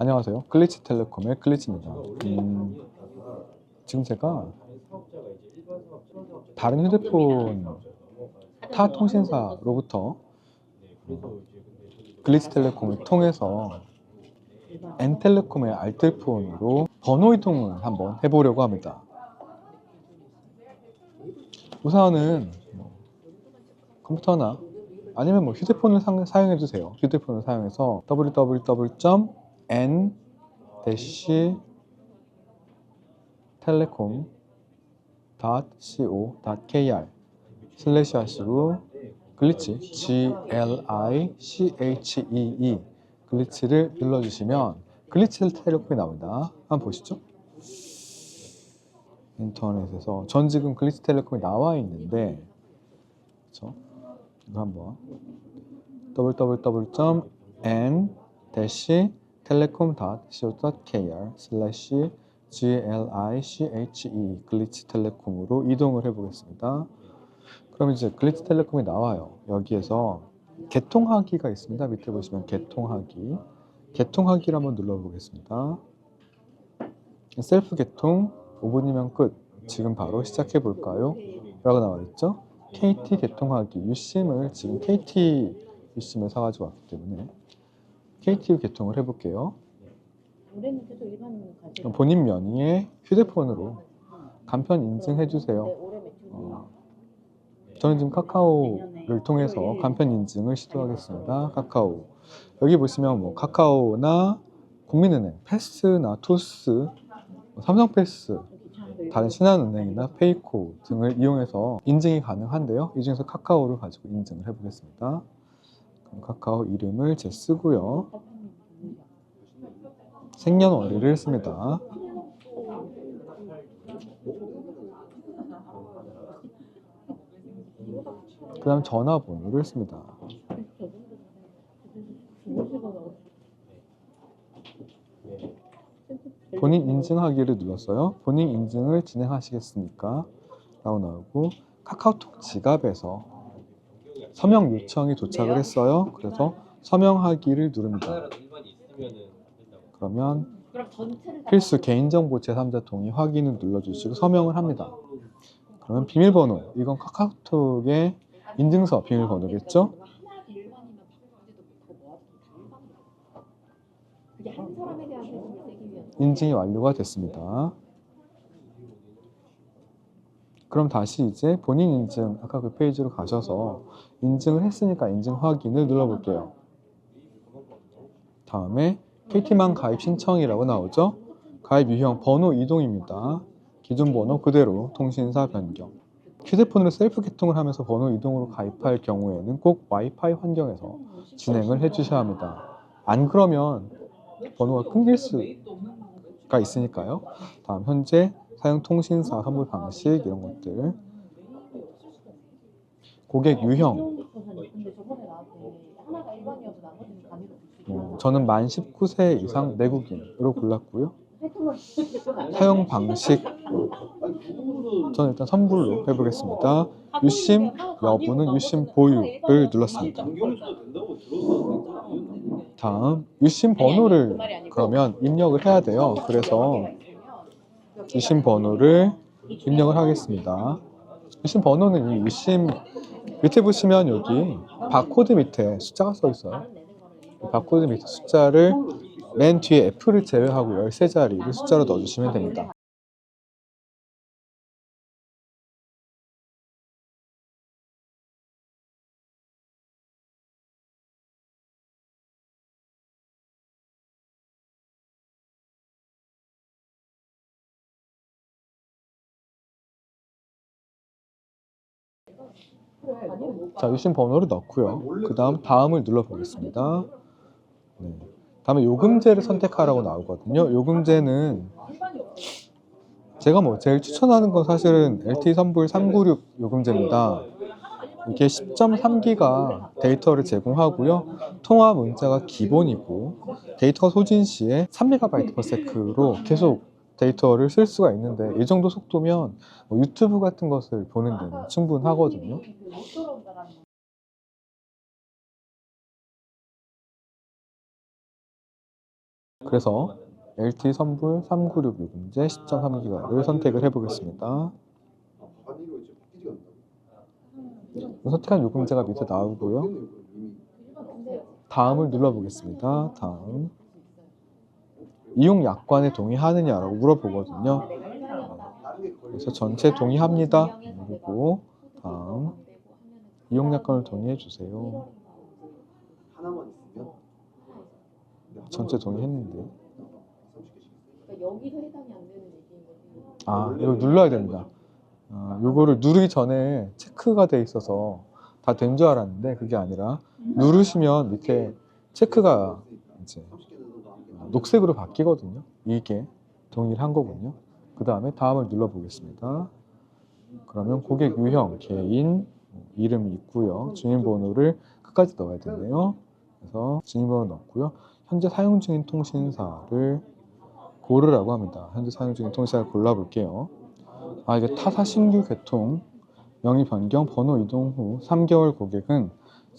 안녕하세요. 글리치텔레콤의 글리치입니다. 음, 지금 제가 다른 휴대폰 타 통신사로부터 글리치텔레콤을 통해서 N텔레콤의 알뜰폰으로 번호 이동을 한번 해보려고 합니다. 우선은 뭐 컴퓨터나 아니면 뭐 휴대폰을 상- 사용해 주세요. 휴대폰을 사용해서 www.n telecom.co.kr 슬래시 하시고 글리치 G L I C H E E 글리치를 눌러주시면 글리치 텔레콤이 나옵니다. 한번 보시죠. 인터넷에서 전 지금 글리치 텔레콤이 나와 있는데 그렇죠? 이거 한번 www.n-telecom.co.kr 슬래시 gliche 글리치 텔레콤으로 이동을 해보겠습니다. 그럼 이제 글리치 텔레콤이 나와요. 여기에서 개통하기가 있습니다. 밑에 보시면 개통하기 개통하기를 한번 눌러보겠습니다. 셀프 개통 5분이면 끝. 지금 바로 시작해 볼까요? 라고 나와 있죠. KT 개통하기 유심을 지금 KT 유심을 사가지고 왔기 때문에 KT로 개통을 해볼게요. 본인 명의의 휴대폰으로 간편 인증해 주세요. 매출 어, 저는 지금 카카오를 통해서 간편 인증을 시도하겠습니다. 카카오. 여기 보시면 뭐 카카오나 국민은행, 패스나 토스, 뭐 삼성패스, 다른 신한은행이나 페이코 등을 이용해서 인증이 가능한데요. 이 중에서 카카오를 가지고 인증을 해보겠습니다. 카카오 이름을 제 쓰고요. 생년월일을 씁니다. 그 다음 전화번호를 씁니다. 본인 인증하기를 눌렀어요. 본인 인증을 진행하시겠습니까? 라고 나오고 카카오톡 지갑에서 서명 요청이 도착을 했어요. 그래서 서명하기를 누릅니다. 그러면 전체를 다 필수 개인정보 제3자 동의 확인을 눌러주시고 서명을 합니다. 그러면 비밀번호 이건 카카오톡의 인증서 비밀번호겠죠? 인증이 완료가 됐습니다. 그럼 다시 이제 본인 인증 아까 그 페이지로 가셔서 인증을 했으니까 인증 확인을 눌러볼게요. 다음에 KT만 가입 신청이라고 나오죠? 가입 유형 번호 이동입니다. 기존 번호 그대로 통신사 변경. 휴대폰으로 셀프 개통을 하면서 번호 이동으로 가입할 경우에는 꼭 와이파이 환경에서 진행을 해주셔야 합니다. 안 그러면 번호가 끊길 수가 있으니까요. 다음 현재 사용 통신사 선물 방식 이런 것들 고객 유형 음, 저는 만 19세 이상 내국인으로 골랐고요. 사용 방식 저는 일단 선불로 해보겠습니다. 유심 여부는 유심 보유를 눌렀습니다. 다음 유심 번호를 그러면 입력을 해야 돼요. 그래서 유심 번호를 입력을 하겠습니다. 유심 번호는 이 유심 밑에 보시면 여기 바코드 밑에 숫자가 써 있어요. 이 바코드 밑에 숫자를 맨 뒤에 F를 제외하고 13자리를 숫자로 넣어주시면 됩니다. 자, 유심 번호를 넣고요. 그 다음 다음을 눌러보겠습니다. 네. 다음에 요금제를 선택하라고 나오거든요. 요금제는 제가 뭐 제일 추천하는 건 사실은 LTE 선불 396 요금제입니다. 이게 10.3기가 데이터를 제공하고요. 통화 문자가 기본이고 데이터 소진 시에 3MB/s로 계속 데이터를 쓸 수가 있는데 이 정도 속도면 뭐 유튜브 같은 것을 보는 데는 충분하거든요. 거. 그래서 LT 선불 396 요금제 10.3기가를 선택을 해보겠습니다. 않다고? 선택한 요금제가 밑에 나오고요. 다음을 눌러보겠습니다. 다음 이용 약관에 동의하느냐라고 물어보거든요. 그래서 전체 동의합니다. 누르고 다음 이용 약관을 동의해 주세요. 전체 동의했는데. 30개씩 그러니까 여기서 해당이 안 되는 얘기인 거지. 아 이거 눌러야 됩니다. 아, 요거를 누르기 전에 체크가 돼 있어서 다 된 줄 알았는데 그게 아니라 누르시면 밑에 체크가 이제 30개는 더 함께 녹색으로 바뀌거든요. 이게 동의를 한 거군요. 그 다음에 다음을 눌러보겠습니다. 그러면 고객 유형, 개인, 이름이 있고요. 주민번호를 끝까지 넣어야 되네요. 그래서 주민번호 넣고요. 현재 사용 중인 통신사를 고르라고 합니다. 현재 사용 중인 통신사를 골라볼게요. 아 이게 타사 신규 개통 명의 변경 번호 이동 후 3개월 고객은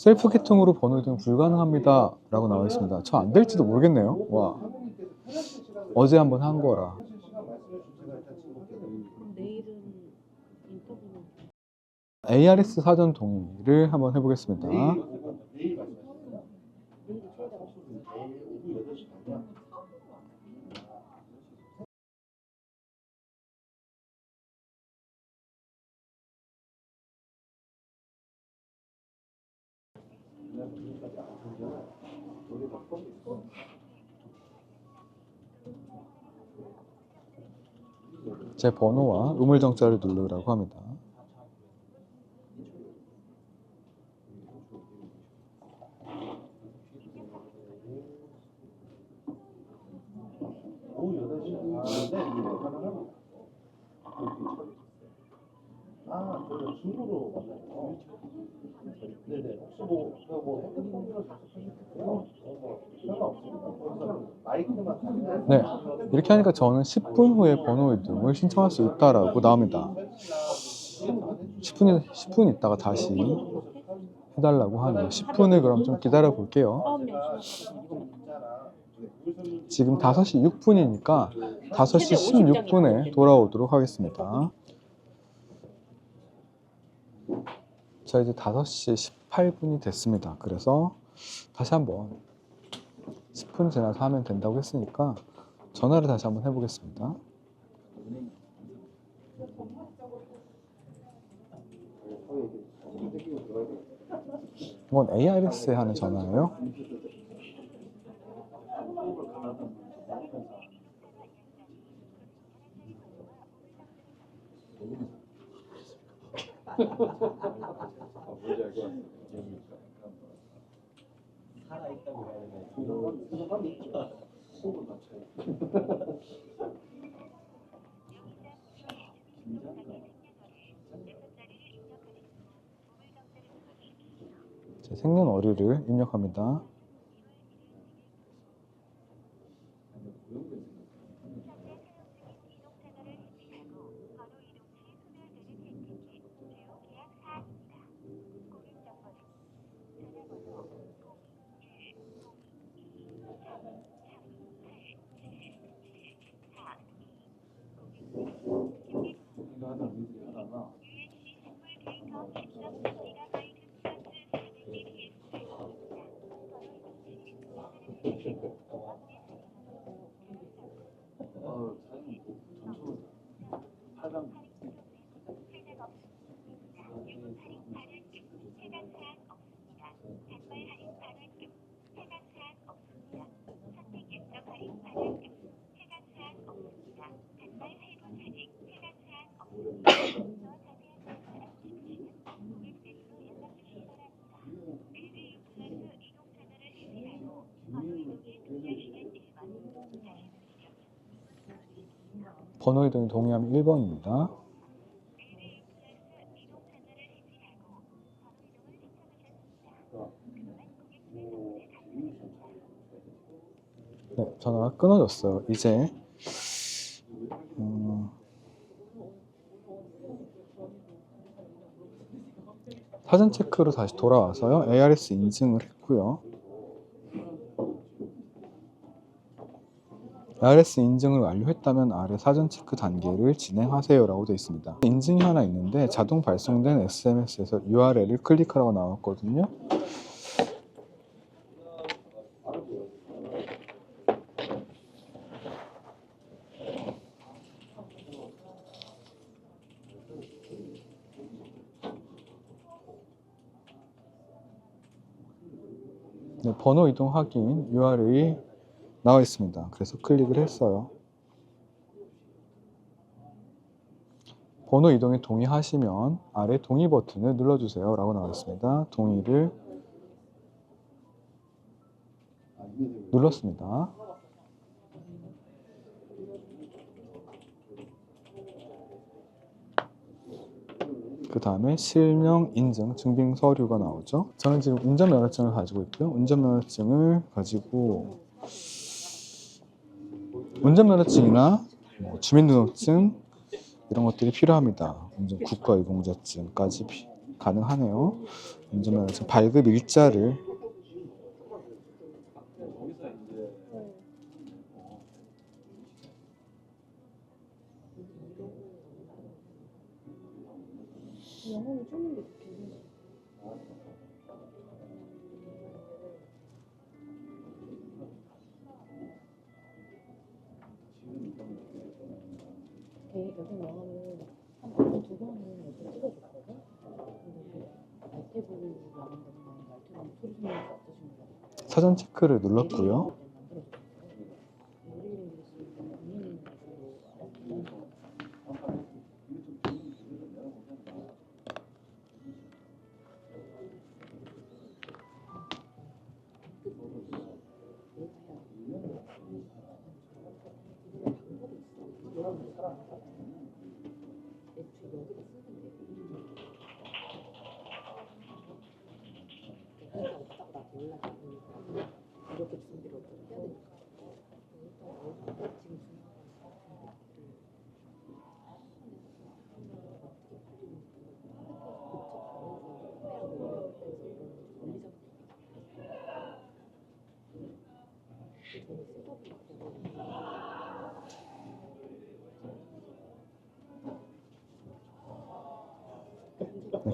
셀프 개통으로 번호 이동 불가능합니다 라고 나와 있습니다. 저 안 될지도 모르겠네요. 와. 어제 한번 한 거라. ARS 사전 동의를 한번 해보겠습니다 제 번호와 우물정자를 누르라고 합니다 오후 8시 하는데 가능하고 아, 저는 중국으로 왔어요. 네네. 혹시 뭐, 그뭐 핸드폰으로 접속하셨겠어요? 상관없습니다. 거기서 마이크만 달면 네 이렇게 하니까 저는 10분 후에 번호 이동을 신청할 수 있다라고 나옵니다 10분, 10분 있다가 다시 해달라고 하네요 10분을 그럼 좀 기다려 볼게요 지금 5시 6분이니까 5시 16분에 돌아오도록 하겠습니다. 자, 이제 5시 18분이 됐습니다. 그래서 다시 한번 10분 지나서 하면 된다고 했으니까 전화를 다시 한번 해보겠습니다. 이건 ARS에 하는 전화예요. 생년월일을 입력합니다. 사장 번호 이동이 동의하면 1번입니다. 네, 전화가 끊어졌어요. 이제 음, 사전 체크로 다시 돌아와서요. ARS 인증을 했고요. ARS 인증을 완료했다면 아래 사전 체크 단계를 진행하세요라고 되어 있습니다. 인증이 하나 있는데 자동 발송된 SMS에서 URL을 클릭하라고 나왔거든요. 네, 번호 이동 확인 URL이 나와 있습니다. 그래서 클릭을 했어요. 번호 이동에 동의하시면 아래 동의 버튼을 눌러주세요 라고 나와 있습니다. 동의를 눌렀습니다. 그 다음에 실명 인증 증빙 서류가 나오죠. 저는 지금 운전면허증을 가지고 있고요. 운전면허증을 가지고 운전면허증이나 뭐 주민등록증 이런 것들이 필요합니다. 운전 국가유공자증까지 피- 가능하네요. 운전면허증 발급 일자를 영어는 게 좋겠네. 네, 여기 영어는 한 번에 두 번은 이렇게 찍어줬거든? 근데 그 소리 없으신? 사전 체크를 눌렀고요. 이렇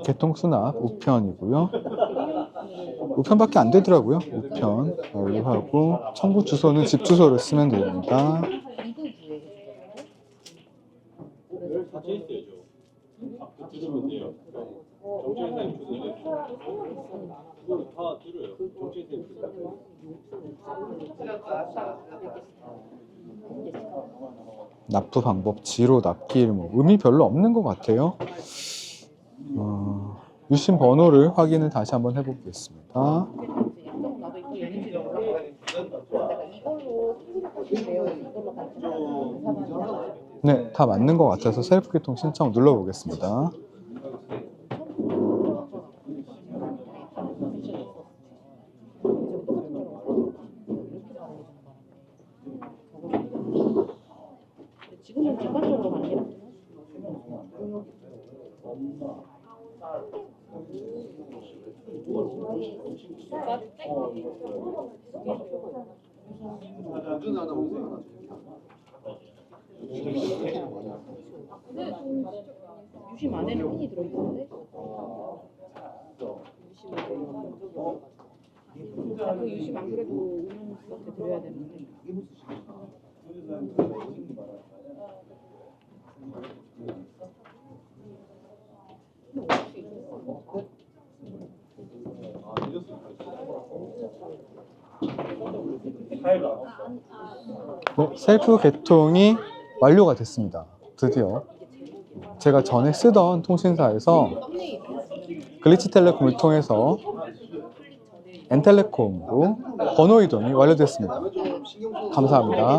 개통 수납 우편이고요. 우편밖에 안 되더라고요. 우편 완료하고 청구 주소는 집 주소를 쓰면 됩니다. 납부 방법, 지로 납기일 뭐 의미 별로 없는 것 같아요. 어, 유심 번호를 확인을 다시 한번 해보겠습니다. 네, 다 맞는 것 같아서 셀프 개통 신청 눌러보겠습니다. 지금은 객관적으로 가는 게 낫긴 유심 안에는 핀이 들어있는데? 그 유심 안 그래도 운영수한테 드려야 되는데 네, 셀프 개통이 완료가 됐습니다. 드디어 제가 전에 쓰던 통신사에서 글리치 텔레콤을 통해서 엔텔레콤으로 번호 이동이 완료됐습니다. 감사합니다.